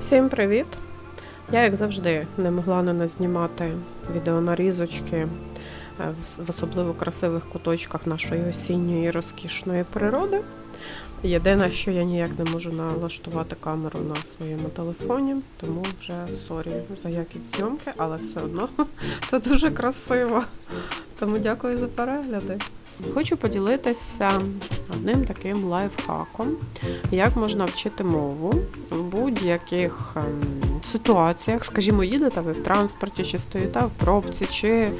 Всім привіт! Я, як завжди, не могла не назнімати відеонарізочки е, в особливо красивих куточках нашої осінньої розкішної природи. Єдине, що я ніяк не можу налаштувати камеру на своєму телефоні, тому вже сорі за якість зйомки, але все одно це дуже красиво. Тому дякую за перегляди. Хочу поділитися одним таким лайфхаком, як можна вчити мову в будь-яких ем, ситуаціях. Скажімо, їдете ви в транспорті, чи стоїте в пробці, чи е,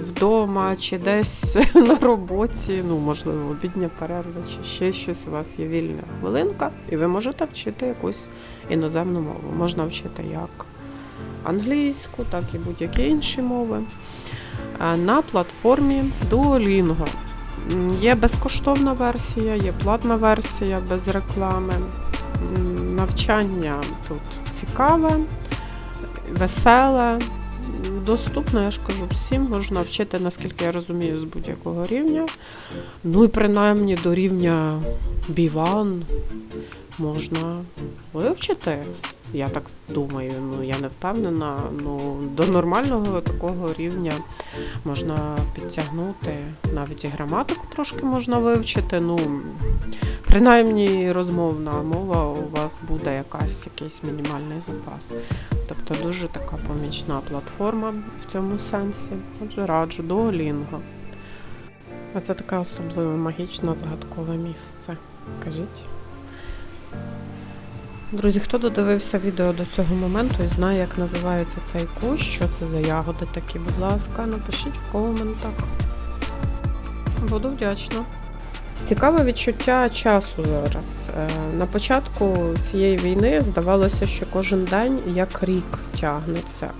вдома, чи десь на роботі, ну, можливо, обідня перерва, чи ще щось. У вас є вільна хвилинка, і ви можете вчити якусь іноземну мову. Можна вчити як англійську, так і будь-які інші мови. Е, На платформі Duolingo. Є безкоштовна версія, є платна версія без реклами. Навчання тут цікаве, веселе, м, доступно, я ж кажу, всім можна вчити, наскільки я розумію, з будь-якого рівня. Ну і принаймні до рівня B1 можна вивчити. Я так думаю, ну я не впевнена. Ну до нормального такого рівня можна підтягнути. Навіть і граматику трошки можна вивчити. Ну принаймні розмовна мова у вас буде якась якийсь мінімальний запас. Тобто дуже така помічна платформа в цьому сенсі. Отже, раджу Duolingo. А це таке особливе магічне загадкове місце. Кажіть. Друзі, хто додивився відео до цього моменту і знає, як називається цей кущ, що це за ягоди такі, будь ласка, напишіть в коментах. Буду вдячна. Цікаве відчуття часу зараз. Е, На початку цієї війни здавалося, що кожен день як рік тягнеться.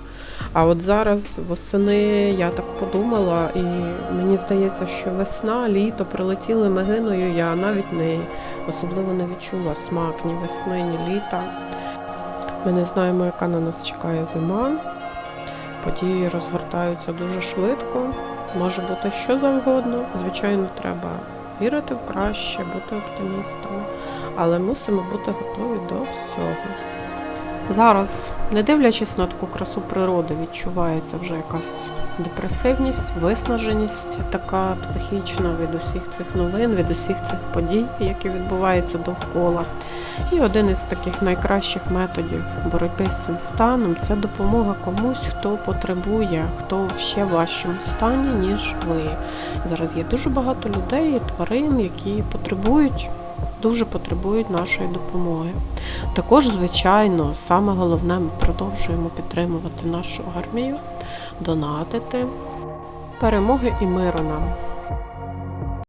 А от зараз восени я так подумала, і мені здається, що весна, літо прилетіли мигиною. Я навіть не особливо не відчула смак ні весни, ні літа. Ми не знаємо, яка на нас чекає зима. Події розгортаються дуже швидко. Може бути що завгодно. Звичайно, треба вірити в краще, бути оптимістами, але мусимо бути готові до всього. Зараз, не дивлячись на таку красу природи, відчувається вже якась депресивність, виснаженість така психічна від усіх цих новин, від усіх цих подій, які відбуваються довкола. І один із таких найкращих методів боротьби з цим станом це допомога комусь, хто потребує, хто в ще важчому стані, ніж ви. Зараз є дуже багато людей, тварин, які потребують, дуже потребують нашої допомоги. Також, звичайно, саме головне, ми продовжуємо підтримувати нашу армію, донатити. Перемоги і миру нам!